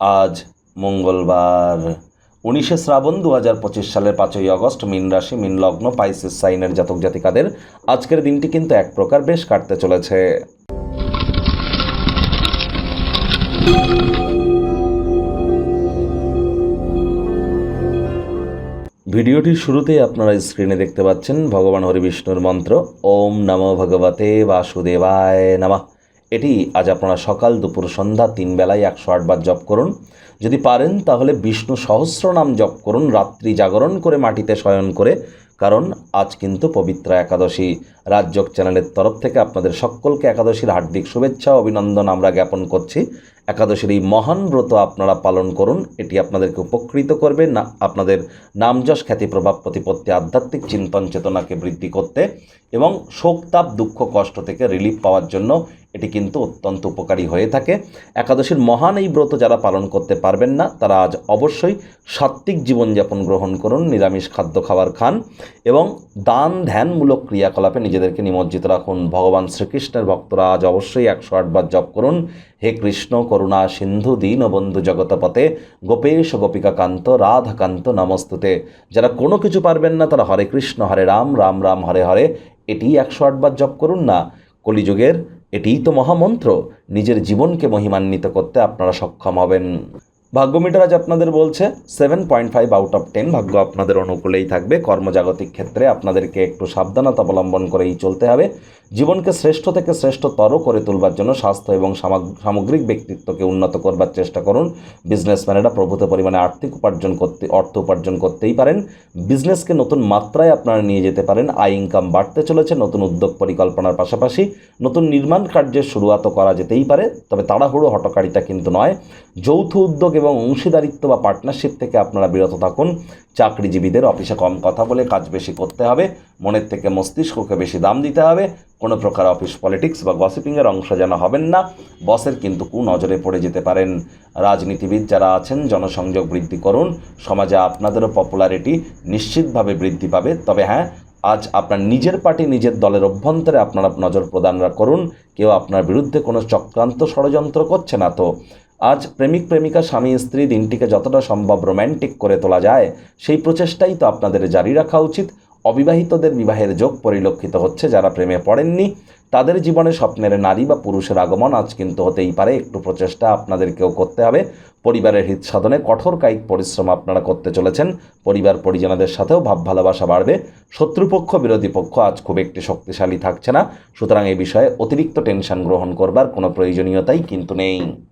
আজ মঙ্গলবার। উনিশে শ্রাবণ দু হাজার পঁচিশ সালের পাঁচই আগস্ট মিন রাশি, মিন লগ্ন, পাইসিস সাইনের জাতক জাতিকাদের আজকের দিনটি কিন্তু এক প্রকার বেশ কাটতে চলেছে। ভিডিওটির শুরুতেই আপনারা স্ক্রিনে দেখতে পাচ্ছেন ভগবান হরিবিষ্ণুর মন্ত্র, ওম নমো ভগবতে বাসুদেবায় নমঃ। এটি আজ আপনারা সকাল দুপুর সন্ধ্যা তিন বেলায় একশো আটবার জপ করুন। যদি পারেন, তাহলে বিষ্ণু সহস্র নাম জপ করুন, রাত্রি জাগরণ করে মাটিতে শয়ন করে, কারণ আজ কিন্তু পবিত্র একাদশী। রাজযোগ চ্যানেলের তরফ থেকে আপনাদের সকলকে একাদশীর হার্দিক শুভেচ্ছা, অভিনন্দন আমরা জ্ঞাপন করছি। একাদশীর এই মহান ব্রত আপনারা পালন করুন, এটি আপনাদেরকে উপকৃত করবে। না, আপনাদের নামযশ খ্যাতি প্রভাব প্রতিপত্তি আধ্যাত্মিক চিন্তন চেতনাকে বৃদ্ধি করতে এবং শোক, তাপ, দুঃখ, কষ্ট থেকে রিলিফ পাওয়ার জন্য এটি কিন্তু অত্যন্ত উপকারী হয়ে থাকে। একাদশীর মহান এই ব্রত যারা পালন করতে পারবেন না, তারা আজ অবশ্যই সাত্ত্বিক জীবনযাপন গ্রহণ করুন, নিরামিষ খাদ্য খাবার খান এবং দান ধ্যানমূলক ক্রিয়াকলাপে নিজেদেরকে নিমজ্জিত রাখুন। ভগবান শ্রীকৃষ্ণের ভক্তরা আজ অবশ্যই একশো আটবার জপ করুন। হে কৃষ্ণ, করুণা, সিন্ধু, দীনবন্ধু জগতপথে গোপেশ, গোপিকাকান্ত, রাধাকান্ত নমস্তুতে। যারা কোনো কিছু পারবেন না, তারা হরে কৃষ্ণ, হরে রাম রাম রাম, হরে হরে। এটি একশো আটবার জপ করুন না। কলিযুগের এটিই তো মহামন্ত্র। নিজের জীবনকে মহিমান্বিত করতে আপনারা সক্ষম হবেন। ভাগ্যমিটার আজ আপনাদের বলছে seven point five out of ten ভাগ্য আপনাদের অনুকূলেই থাকবে। কর্মজাগতিক ক্ষেত্রে আপনাদেরকে একটু সাবধানতা অবলম্বন করেই চলতে হবে। জীবনকে শ্রেষ্ঠ থেকে শ্রেষ্ঠতর করে তুলবার জন্য স্বাস্থ্য এবং সামাগ- সামগ্রিক ব্যক্তিত্বকে উন্নত করবার চেষ্টা করুন। বিজনেসম্যানেরা প্রভূত পরিমাণে আর্থিক উপার্জন করতে, অর্থ উপার্জন করতেই পারেন। বিজনেসকে নতুন মাত্রায় আপনারা নিয়ে যেতে পারেন। আয় ইনকাম বাড়তে চলেছে। নতুন উদ্যোগ পরিকল্পনার পাশাপাশি নতুন নির্মাণ কার্যের শুরুয়াতও করা যেতেই পারে। তবে তাড়াহুড়ো হটকারিতা কিন্তু নয়। যৌথ উদ্যোগ এবং অংশীদারিত্ব বা পার্টনারশিপ থেকে আপনারা বিরত থাকুন। চাকরিজীবীদের অফিসে কম কথা বলে কাজ বেশি করতে হবে। মনের থেকে মস্তিষ্ককে বেশি দাম দিতে হবে। কোনো প্রকার অফিস পলিটিক্স বা গসিপিংয়ের অংশ যেন হবেন না। বসের কিন্তু কু নজরে পড়ে যেতে পারেন। রাজনীতিবিদ যারা আছেন, জনসংযোগ বৃদ্ধি করুন। সমাজে আপনাদেরও পপুলারিটি নিশ্চিতভাবে বৃদ্ধি পাবে। তবে হ্যাঁ আজ আপনার নিজের পার্টি নিজের দলের অভ্যন্তরে আপনারা নজর প্রদান করুন। কেউ আপনার বিরুদ্ধে কোনো চক্রান্ত ষড়যন্ত্র করছে না তো। আজ প্রেমিক, প্রেমিকা, স্বামী, স্ত্রী, দিনটিকে যতটা সম্ভব রোম্যান্টিক করে তোলা যায়, সেই প্রচেষ্টাই তো আপনাদের জারি রাখা উচিত। অবিবাহিতদের বিবাহের যোগ পরিলক্ষিত হচ্ছে যারা প্রেমে পড়েননি। তাদের জীবনে স্বপ্নের নারী বা পুরুষের আগমন আজ কিন্তু হতেই পারে। একটু প্রচেষ্টা আপনাদেরকেও করতে হবে। পরিবারের হিত সাধনে কঠোর কায়িক পরিশ্রম আপনারা করতে চলেছেন। পরিবার পরিজনদের সাথেও ভাব ভালোবাসা বাড়বে। শত্রুপক্ষ, বিরোধী পক্ষ আজ খুব একটি শক্তিশালী থাকছে না। সুতরাং এ বিষয়ে অতিরিক্ত টেনশন গ্রহণ করবার কোনো প্রয়োজনীয়তাই কিন্তু নেই।